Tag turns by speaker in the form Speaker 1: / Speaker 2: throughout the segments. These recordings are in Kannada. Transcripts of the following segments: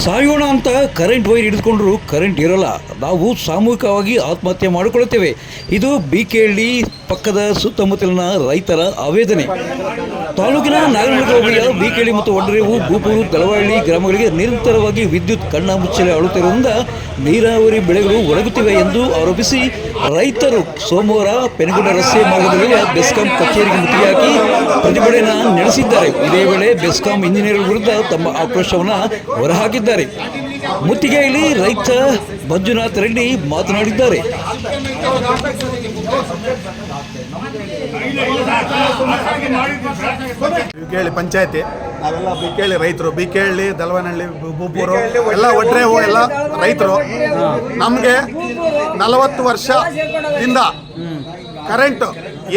Speaker 1: ಸಾಯೋಣ ಅಂತ ಕರೆಂಟ್ ವೈರ್ ಹಿಡಿದುಕೊಂಡ್ರೂ ಕರೆಂಟ್ ಇರಲ್ಲ. ನಾವು ಸಾಮೂಹಿಕವಾಗಿ ಆತ್ಮಹತ್ಯೆ ಮಾಡಿಕೊಳ್ಳುತ್ತೇವೆ. ಇದು ಬಿ ಕೆ ಹಳ್ಳಿ ಪಕ್ಕದ ಸುತ್ತಮುತ್ತಲಿನ ರೈತರ ಆವೇದನೆ. ತಾಲೂಕಿನ ನಾಗನಹಳ್ಳಿ ಹೋಬಳಿಯ ಬಿಕೆಳಿ ಮತ್ತು ಒಡರೇವು ಗೂಪೂರು ದಳವಳ್ಳಿ ಗ್ರಾಮಗಳಿಗೆ ನಿರಂತರವಾಗಿ ವಿದ್ಯುತ್ ಕಣ್ಣ ಮುಚ್ಚಲೆ ಆಳುತ್ತಿರುವುದರಿಂದ ನೀರಾವರಿ ಬೆಳೆಗಳು ಒಣಗುತ್ತಿವೆ ಎಂದು ಆರೋಪಿಸಿ ರೈತರು ಸೋಮವಾರ ಪೆನಗುಡ ರಸ್ತೆ ಮಾರ್ಗದಲ್ಲಿ ಬೆಸ್ಕಾಂ ಕಚೇರಿಗೆ ಮುತ್ತಿಗೆ ಹಾಕಿ ಪ್ರತಿಭಟನೆ ನಡೆಸಿದ್ದಾರೆ. ಇದೇ ವೇಳೆ ಬೆಸ್ಕಾಂ ಇಂಜಿನಿಯರ್ ವಿರುದ್ಧ ತಮ್ಮ ಆಕ್ರೋಶವನ್ನು ಹೊರಹಾಕಿದ್ದಾರೆ. ಮುತ್ತಿಗೆಯಲ್ಲಿ ರೈತ ಮಂಜುನಾಥ್ ರೆಡ್ಡಿ ಮಾತನಾಡಿದ್ದಾರೆ.
Speaker 2: ಬಿಕೇಳಿ ಪಂಚಾಯತಿ. ನಾವೆಲ್ಲ ಬಿಕೇಳಿ ರೈತರು ಬಿಕೇಳಿ ದಲವನಹಳ್ಳಿ ಬುಬ್ಬೂರು ಬೂಪೂರು ಎಲ್ಲ ಒಟ್ರೆ ಎಲ್ಲ ರೈತರು. ನಮಗೆ ನಲವತ್ತು ವರ್ಷದಿಂದ ಕರೆಂಟ್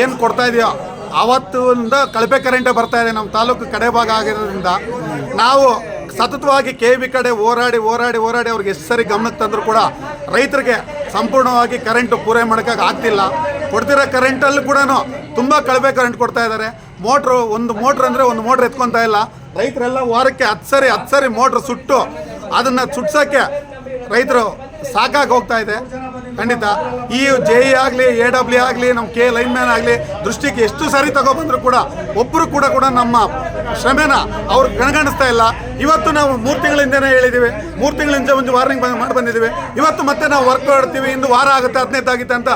Speaker 2: ಏನು ಕೊಡ್ತಾ ಇದೆಯೋ ಆವತ್ತಿಂದ ಕಳಪೆ ಕರೆಂಟೇ ಬರ್ತಾ ಇದೆ. ನಮ್ಮ ತಾಲೂಕು ಕಡೆ ಭಾಗ ಆಗಿರೋದ್ರಿಂದ ನಾವು ಸತತವಾಗಿ ಕೆ ಬಿ ಕಡೆ ಹೋರಾಡಿ ಹೋರಾಡಿ ಹೋರಾಡಿ ಅವ್ರಿಗೆ ಎಷ್ಟು ಸರಿ ಗಮನಕ್ಕೆ ತಂದರೂ ಕೂಡ ರೈತರಿಗೆ ಸಂಪೂರ್ಣವಾಗಿ ಕರೆಂಟು ಪೂರೈಕೆ ಮಾಡೋಕ್ಕಾಗ ಆಗ್ತಿಲ್ಲ. ಕೊಡ್ತಿರೋ ಕರೆಂಟಲ್ಲಿ ಕೂಡ ತುಂಬ ಕಳಪೆ ಕರೆಂಟ್ ಕೊಡ್ತಾ ಇದ್ದಾರೆ ಮೋಟ್ರು ಒಂದು ಮೋಟ್ರ್ ಅಂದರೆ ಒಂದು ಮೋಟ್ರ್ ಎತ್ಕೊತಾ ಇಲ್ಲ. ರೈತರೆಲ್ಲ ವಾರಕ್ಕೆ ಹತ್ತು ಸರಿ ಹತ್ತು ಸರಿ ಮೋಟ್ರ್ ಸುಟ್ಟು ಅದನ್ನು ಸುಟ್ಸೋಕ್ಕೆ ರೈತರು ಸಾಕಾಗಿ ಹೋಗ್ತಾ ಇದೆ. ಖಂಡಿತ, ಈ ಜೆ ಇ ಆಗಲಿ ಎ ಡಬ್ಲ್ಯೂ ಆಗಲಿ ನಮ್ಮ ಕೆ ಲೈನ್ ಮ್ಯಾನ್ ಆಗಲಿ, ದೃಷ್ಟಿಗೆ ಎಷ್ಟು ಸಾರಿ ತಗೊಬಂದ್ರು ಕೂಡ ಒಬ್ಬರು ಕೂಡ ಕೂಡ ನಮ್ಮ ಶ್ರಮೇನ ಅವ್ರು ಕಣಗಣಿಸ್ತಾ ಇಲ್ಲ. ಇವತ್ತು ನಾವು ಮೂರು ತಿಂಗಳಿಂದನೇ ಹೇಳಿದ್ದೀವಿ ಮೂರು ತಿಂಗಳಿಂದ ಒಂದು ವಾರ್ನಿಂಗ್ ಬಂದು ಮಾಡಿ ಬಂದಿದ್ದೀವಿ ಇವತ್ತು ಮತ್ತೆ ನಾವು ವರ್ಕ್ ಮಾಡ್ತೀವಿ. ಇಂದು ವಾರ ಆಗುತ್ತೆ, ಹದಿನೈದು ಆಗುತ್ತೆ ಅಂತ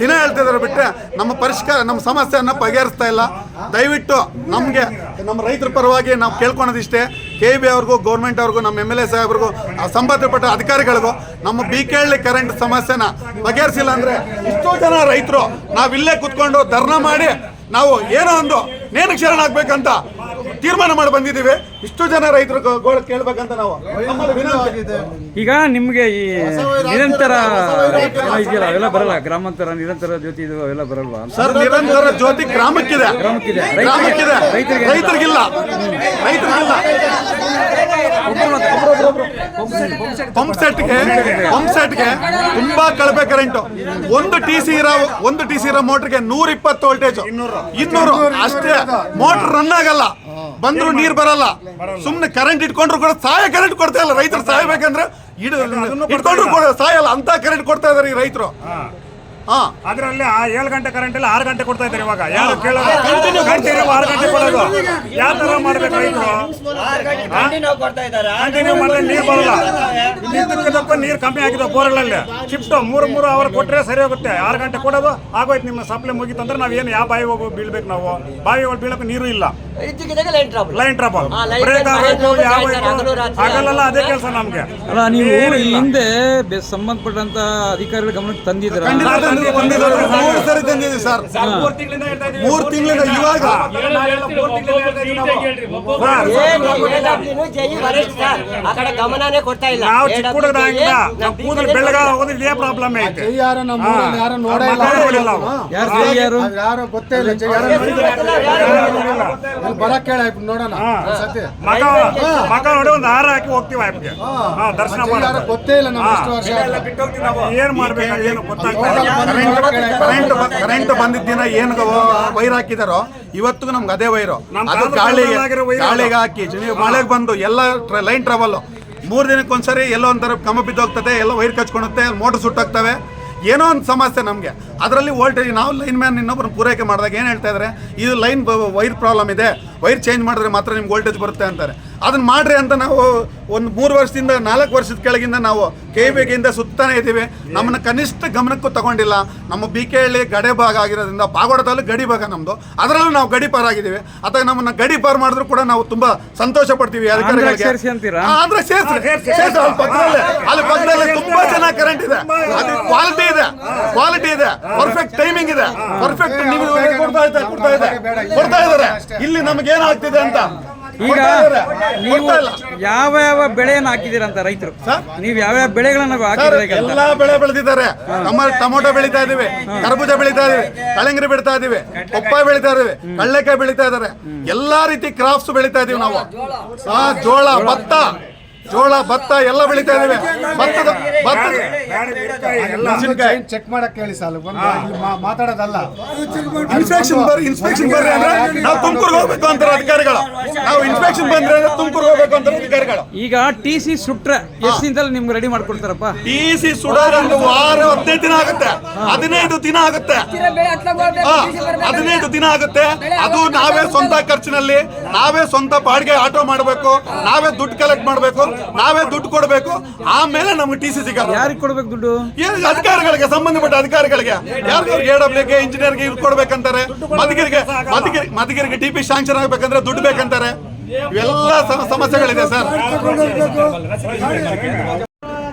Speaker 2: ದಿನ ಹೇಳ್ತಿದ್ದಾರೆ ಬಿಟ್ಟರೆ ನಮ್ಮ ಪರಿಷ್ಕಾರ, ನಮ್ಮ ಸಮಸ್ಯೆಯನ್ನು ಬಗೆಹರಿಸ್ತಾ ಇಲ್ಲ. ದಯವಿಟ್ಟು ನಮಗೆ, ನಮ್ಮ ರೈತರ ಪರವಾಗಿ ನಾವು ಕೇಳ್ಕೊಳೋದಿಷ್ಟೇ. ಕೆ ಬಿ ಅವ್ರಿಗೂ ಗೌರ್ಮೆಂಟ್ ಅವ್ರಿಗೂ, ನಮ್ಮ ಎಂ ಎಲ್ ಎ ಸಾಹೇಬ್ರಿಗೂ ಸಂಬಂಧಪಟ್ಟ ಅಧಿಕಾರಿಗಳಿಗೂ ನಮ್ಮ ಬಿ ಕೆ ಹಳ್ಳಿ ಕರೆಂಟ್ ಸಮಸ್ಯೆನ ಬಗೆಹರಿಸಿಲ್ಲ ಅಂದರೆ ಇಷ್ಟೋ ಜನ ರೈತರು ನಾವಿಲ್ಲೇ ಕುತ್ಕೊಂಡು ಧರ್ನ ಮಾಡಿ ನಾವು ಏನೋ ಒಂದು ನೇಣು ಶರಣಾಗ್ಬೇಕಂತ ತೀರ್ಮಾನ ಮಾಡಿ ಬಂದಿದ್ದೀವಿ. ಇಷ್ಟು ಜನ ರೈತರು ಗೋಳು ಕೇಳ್ಬೇಕಂತ ನಾವು. ನಮ್ಮಲ್ಲಿ ವಿನಂತಿ.
Speaker 3: ಈಗ ನಿಮ್ಗೆ ಈ ನಿರಂತರ ಇದೆಯಲ್ಲ ಅವೆಲ್ಲ ಬರಲ್ಲ ಗ್ರಾಮಾಂತರ ನಿರಂತರ ಜ್ಯೋತಿ ಇದು ಅವೆಲ್ಲ ಬರಲ್ವಾ?
Speaker 2: ಸರ್ ನಿರಂತರ ಜ್ಯೋತಿ ಗ್ರಾಮಕ್ಕಿದೆ.
Speaker 3: ಗ್ರಾಮಕ್ಕಿದೆ.
Speaker 2: ಗ್ರಾಮಕ್ಕಿದೆ.
Speaker 3: ರೈತರಿಗೆ-
Speaker 2: ರೈತರಿಗಿಲ್ಲ. ರೈತರಿಗಿಲ್ಲ. ಪಂಪ್ ಸೆಟ್ಗೆ ಪಂಪ್ ಸೆಟ್ಗೆ ತುಂಬಾ ಕಳಪೆ ಕರೆಂಟ್. ಒಂದು ಟಿ ಸಿ ಇರೋ ಒಂದು ಟಿ ಸಿ ಇರೋ ಮೋಟರ್ಗೆ ನೂರ ಇಪ್ಪತ್ತು ವೋಲ್ಟೇಜ್ ಇನ್ನೂರು. ಅಷ್ಟೇ. ಮೋಟರ್ ರನ್ ಆಗಲ್ಲ. ಬಂದ್ರು ನೀರ್ ಬರಲ್ಲ. ಸುಮ್ನೆ ಕರೆಂಟ್ ಇಟ್ಕೊಂಡ್ರು ಕೂಡ ಸಹಾಯ ಕರೆಂಟ್ ಕೊಡ್ತಾ ಇಲ್ಲ ರೈತರು ಸಾಯಬೇಕಂದ್ರೆ ಇಟ್ಕೊಂಡ್ರು ಕೂಡ ಸಾಯಲ್ಲ ಅಂತ ಕರೆಂಟ್ ಕೊಡ್ತಾ ಇದಾರೆ ಈ ರೈತರು. ಹಾ.
Speaker 4: ಅದರಲ್ಲಿ ಆ ಏಳು ಗಂಟೆ ಕರೆಂಟ್ ಇಲ್ಲ ಆರು ಗಂಟೆ ಕೊಡ್ತಾ ಇದ್ದಾರೆ ಇವಾಗ. ಯಾರು ಕೇಳೋದು? ಗಂಟೆ ಆರು ಗಂಟೆ ಕೊಡೋದು. ಯಾವ ತರ ಮಾಡ್ಬೇಕು ರೈತರು? ಕಂಟಿನ್ಯೂ ಮಾಡಿದ್ರೆ ನೀರು ಬರಲ್ಲ. ಇದಕ್ಕೆ ನೀರು ಕಮ್ಮಿ ಆಗಿದೆ ಬೋರ್ಗಳಲ್ಲಿ. ಶಿಫ್ಟ್ ಮೂರು ಮೂರು ಅವರ್ ಕೊಟ್ಟರೆ ಸರಿ ಹೋಗುತ್ತೆ. ಆರು ಗಂಟೆ ಕೊಡೋದು ಆಗೋಯ್ತು. ನಿಮ್ಮ ಸಪ್ಲೈ ಮುಗೀತಂದ್ರೆ ನಾವು ಏನು ಯಾವ ಬಾವಿ ಹೋಗಿ ಬೀಳ್ಬೇಕು ನಾವು. ಬಾವಿ ಒಳಗೆ ಬೀಳಕ್ಕೆ ನೀರು ಇಲ್ಲ.
Speaker 5: ಲೈನ್ ಟ್ರಬಲ್
Speaker 4: ಲೈನ್ ಬ್ರೇಕ್ ಯಾವ ಆಗಲ್ಲ ಅದೇ ಕೆಲಸ ನಮ್ಗೆ.
Speaker 3: ಅಲ್ಲ ನೀವು ಈ ಹಿಂದೆ ಸಂಬಂಧಪಟ್ಟಂತ ಅಧಿಕಾರಿಗಳ ಗಮನಕ್ಕೆ
Speaker 2: ತಂದಿದ್ರೆ ಮೂರು ಸರಿ ತಂದಿದ್ದೀವಿ. ಸರ್.
Speaker 4: ಮೂರು ತಿಂಗಳಿಂದ ಹೇಳ್ತಾ ಇದೀವಿ.
Speaker 2: ಮೂರು ತಿಂಗಳಿಂದ ಇವಾಗ.
Speaker 5: ಆ ಕಡೆ ಗಮನನೇ ಕೊಡ್ತಾ ಇಲ್ಲ.
Speaker 4: ನಾವು
Speaker 5: AWP
Speaker 4: ಚಿಕ್ಕ ಹುಡುಗರಾಗಿಂದ
Speaker 5: ನಾವು
Speaker 4: ನಾವು ಕೂದಲು
Speaker 5: ಬೀದಿಗೆ
Speaker 4: ಬೆಳ್ಳಗ ಹೋಗೋದು ಇದೇ ಪ್ರಾಬ್ಲಮ್ ಐತೆ.
Speaker 6: ಯಾರು ನಮ್ಮ ನೋಡೇ ಇಲ್ಲ. ಗೊತ್ತೇ ಇಲ್ಲ ಯಾರು ಇಲ್ಲಿ ಬರಕ್ ಕೇಳ ನೋಡೋಣ. ಒಂದ್ ಸತಿ
Speaker 4: ಮಗ ಮಗ ನೋಡಿ ಒಂದು ಹಾರ ಹಾಕಿ ಹೋಗ್ತೀವಿ ಆಯ್ಪಿಗೆ ಹಾ. ದರ್ಶನ
Speaker 6: ಯಾರು ಗೊತ್ತೇ ಇಲ್ಲ ನಾವು ಎಷ್ಟು ವರ್ಷ ಆಯ್ತು.
Speaker 4: ಏನ್ ಮಾಡ್ಬೇಕು? ಏನು ಗೊತ್ತಾಗ್ತಾ ಇಲ್ಲ.
Speaker 2: ಕರೆಂಟ್ ಕರೆಂಟ್ ಬಂದಿದ್ದ ದಿನ ಏನು ವೈರ್ ಹಾಕಿದಾರೋ ಇವತ್ತು ನಮ್ಗೆ ಅದೇ ವೈರು. ಅದು ಗಾಳಿಗೆ ಗಾಳಿಗೆ ಹಾಕಿ ಮಳೆಗೆ ಬಂದು ಎಲ್ಲ ಲೈನ್ ಟ್ರಾವೆಲ್ ಮೂರು ದಿನಕ್ಕೆ ಒಂದ್ಸರಿ ಎಲ್ಲೋ ಒಂಥರ ಕಮ್ಮ ಬಿದ್ದೋಗ್ತದೆ ಎಲ್ಲ ವೈರ್ ಕಚ್ಕೊಳುತ್ತೆ ಮೋಟರ್ ಸುಟ್ಟೋಗ್ತವೆ. ಏನೋ ಒಂದು ಸಮಸ್ಯೆ ನಮಗೆ. ಅದರಲ್ಲಿ ವೋಲ್ಟೇಜ್, ನಾವು ಲೈನ್ ಮ್ಯಾನ್ ಇನ್ನೊಬ್ಬರು ಪೂರೈಕೆ ಮಾಡಿದಾಗ ಏನು ಹೇಳ್ತಾ ಇದ್ದಾರೆ ಇದು ಲೈನ್ ವೈರ್ ಪ್ರಾಬ್ಲಮ್ ಇದೆ. ವೈರ್ ಚೇಂಜ್ ಮಾಡಿದ್ರೆ ಮಾತ್ರ ನಿಮ್ಗೆ ವೋಲ್ಟೇಜ್ ಬರುತ್ತೆ ಅಂತಾರೆ. ಅದನ್ನ ಮಾಡ್ರಿ ಅಂತ ನಾವು ಒಂದು ಮೂರು ವರ್ಷದಿಂದ ನಾಲ್ಕು ವರ್ಷದ ಕೆಳಗಿಂದ ನಾವು ಕೆ ಬಿಗಿಂದ ಸುತ್ತಾನೆ ಇದ್ದೀವಿ. ನಮ್ಮನ್ನ ಕನಿಷ್ಠ ಗಮನಕ್ಕೂ ತಗೊಂಡಿಲ್ಲ. ನಮ್ಮ ಬಿ ಕೆ ಹಳ್ಳಿ ಗಡೆ ಭಾಗ ಆಗಿರೋದ್ರಿಂದ ಪಾಗೋಡದಲ್ಲಿ ಗಡಿ ಭಾಗ ನಮ್ಮದು ಅದರಲ್ಲೂ ನಾವು ಗಡಿ ಪಾರ್ ಆಗಿದ್ದೀವಿ. ಅಥವಾ ನಮ್ಮನ್ನ ಗಡಿ ಪಾರ್ ಮಾಡಿದ್ರು ಕೂಡ ನಾವು ತುಂಬಾ ಸಂತೋಷ ಪಡ್ತೀವಿ ಅಧಿಕಾರಿಗಳಿಗೆ.
Speaker 3: ಸೇರ್ಸಿ ಅಂತೀರಾ?
Speaker 2: ಆ, ಆಂಧ್ರ ಸೇರ್ಸಿ. ಸೇರ್ಸಿ. ಅಲ್ಲಿ ಪಕ್ಕದಲ್ಲೇ. ಅಲ್ಲಿ ಪಕ್ಕದಲ್ಲೇ ತುಂಬಾ ಚೆನ್ನಾಗಿ ಕರೆಂಟ್ ಇದೆ. ಅದು ಕ್ವಾಲಿಟಿ ಇದೆ. ಕ್ವಾಲಿಟಿ ಇದೆ. ಪರ್ಫೆಕ್ಟ್ ಟೈಮಿಂಗ್ ಇದೆ ಪರ್ಫೆಕ್ಟ್ ನೀವು ಕೊಡ್ತಾ ಇದ್ದಾರೆ ಕೊಡ್ತಾ ಇದ್ದಾರೆ. ಕೊಡ್ತಾ ಇದ್ದಾರೆ. ಇಲ್ಲಿ ನಮ್ಗೆ ಏನಾಗ್ತಿದೆ ಅಂತ.
Speaker 3: ಈಗ. ನೀವು ಯಾವ ಯಾವ ಬೆಳೆಯನ್ನು ಹಾಕಿದ್ದೀರಾ ಅಂತ ರೈತರು? ನೀವು ಯಾವ ಯಾವ ಬೆಳೆಗಳನ್ನ
Speaker 2: ಎಲ್ಲಾ ಬೆಳೆ ಬೆಳೆದಿದ್ದಾರೆ. ನಮ್ಮ ಟೊಮೊಟೊ ಬೆಳಿತಾ ಇದೀವಿ ಕರ್ಬೂಜ ಬೆಳಿತಾ ಇದೀವಿ ಕಳಂಗರಿ ಬೆಳಿತಾ ಇದೀವಿ ಪಪ್ಪಾಯ ಬೆಳಿತಾ ಇದೀವಿ ಕಳ್ಳೆಕಾಯಿ ಬೆಳಿತಾ ಇದಾರೆ ಎಲ್ಲಾ ರೀತಿ ಕ್ರಾಪ್ಸ್ ಬೆಳಿತಾ ಇದೀವಿ ನಾವು. ಜೋಳ ಭತ್ತ. ಜೋಳ ಭತ್ತ ಎಲ್ಲ ಬೆಳಿತಾ ಇದ್ದೇವೆ ಭತ್ತದ ಭತ್ತದ ಮೆಣಸಿನಕಾಯಿ.
Speaker 6: ಚೆಕ್ ಮಾಡಕ್ ಹೇಳಿ ಸಾಲು. ಮಾತಾಡೋದಲ್ಲ.
Speaker 2: ಇನ್ಸ್ಪೆಕ್ಷನ್ ಬರ್ರಿ ಇನ್ಸ್ಪೆಕ್ಷನ್ ಬರ್ರಿ ಅಂದ್ರೆ ನಾವು ತುಮಕೂರು ಹೋಗ್ಬೇಕು ಅಂತಾರೆ ಅಧಿಕಾರಿಗಳು. ನಾವು ಇನ್ಸ್ಪೆಕ್ಷನ್ ಬಂದ್ರೆ ತುಮಕೂರು ಹೋಗ್ಬೇಕು ಅಂತಾರೆ ಅಧಿಕಾರಿಗಳು.
Speaker 3: ಈಗ ಟಿ ಸಿ ಸುಟ್ರೆ ಎಷ್ಟು ದಿನದಲ್ಲಿ ನಿಮ್ಗೆ ರೆಡಿ ಮಾಡ್ಕೊಡ್ತಾರಪ್ಪ?
Speaker 2: ಟಿ ಸಿ ಸುಡೋದೊಂದು ವಾರ ಹದಿನೈದು ದಿನ ಆಗುತ್ತೆ. ಹದಿನೈದು ದಿನ ಆಗುತ್ತೆ. ಹದಿನೈದು ದಿನ ಆಗುತ್ತೆ. ಅದು ನಾವೇ ಸ್ವಂತ ಖರ್ಚಿನಲ್ಲಿ ನಾವೇ ಸ್ವಂತ ಬಾಡಿಗೆ ಆಟೋ ಮಾಡಬೇಕು ನಾವೇ ದುಡ್ಡು ಕಲೆಕ್ಟ್ ಮಾಡಬೇಕು. ನಾವೇ ದುಡ್ಡು ಕೊಡಬೇಕು ಆಮೇಲೆ ನಮ್ಗೆ ಟಿ ಸಿ ಸಿಗಲ್ಲ.
Speaker 3: ಯಾರಿಗೆ ಕೊಡ್ಬೇಕು ದುಡ್ಡು?
Speaker 2: ಏನು ಅಧಿಕಾರಿಗಳಿಗೆ ಸಂಬಂಧಪಟ್ಟ ಅಧಿಕಾರಿಗಳಿಗೆ? ಯಾರಿಗೂ ಎ ಇಂಜಿನಿಯರ್ಗೆ ಇವ್ರು ಕೊಡ್ಬೇಕಂತಾರೆ. ಮಧುಗಿರಿಗೆ ಮಧುಗಿರಿ ಮಧುಗಿರಿಗೆ ಟಿ ಪಿ ಶಾಂಕ್ಷನ್ ಆಗ್ಬೇಕಂದ್ರೆ ದುಡ್ಡು ಬೇಕಂತಾರೆ. ಇವೆಲ್ಲ ಸಮ- ಸಮಸ್ಯೆಗಳಿದೆ ಸರ್.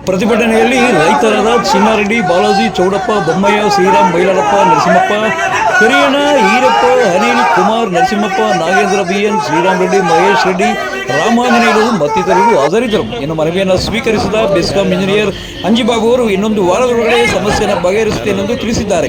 Speaker 1: ಪ್ರತಿಭಟನೆಯಲ್ಲಿ ರೈತರಾದ ಚಿನ್ನಾರೆಡ್ಡಿ, ಬಾಲಾಜಿ, ಚೌಡಪ್ಪ ಬೊಮ್ಮಯ್ಯ ಶ್ರೀರಾಮ್, ಬೈಲಾರಪ್ಪ, ನರಸಿಂಹಪ್ಪ ಕರಿಯಣ್ಣ ಈರಪ್ಪ ಅನಿಲ್ ಕುಮಾರ್, ನರಸಿಂಹಪ್ಪ, ನಾಗೇಂದ್ರ, ಬಿಎನ್, ಶ್ರೀರಾಮ್ ರೆಡ್ಡಿ, ಮಹೇಶ್ ರೆಡ್ಡಿ, ರಾಮಾಂಜನೇಯರು ಮತ್ತಿತರರು ಹಾಜರಿದ್ದರು. ಇನ್ನು ಮನವಿಯನ್ನು ಸ್ವೀಕರಿಸಿದ ಬೆಸ್ಕಾಂ ಇಂಜಿನಿಯರ್ ಅಂಜಿಬಾಬು ಅವರು ಇನ್ನೊಂದು ವಾರದೊಳಗಡೆ ಸಮಸ್ಯೆಯನ್ನು ಬಗೆಹರಿಸುತ್ತೇನೆಂದು ತಿಳಿಸಿದ್ದಾರೆ.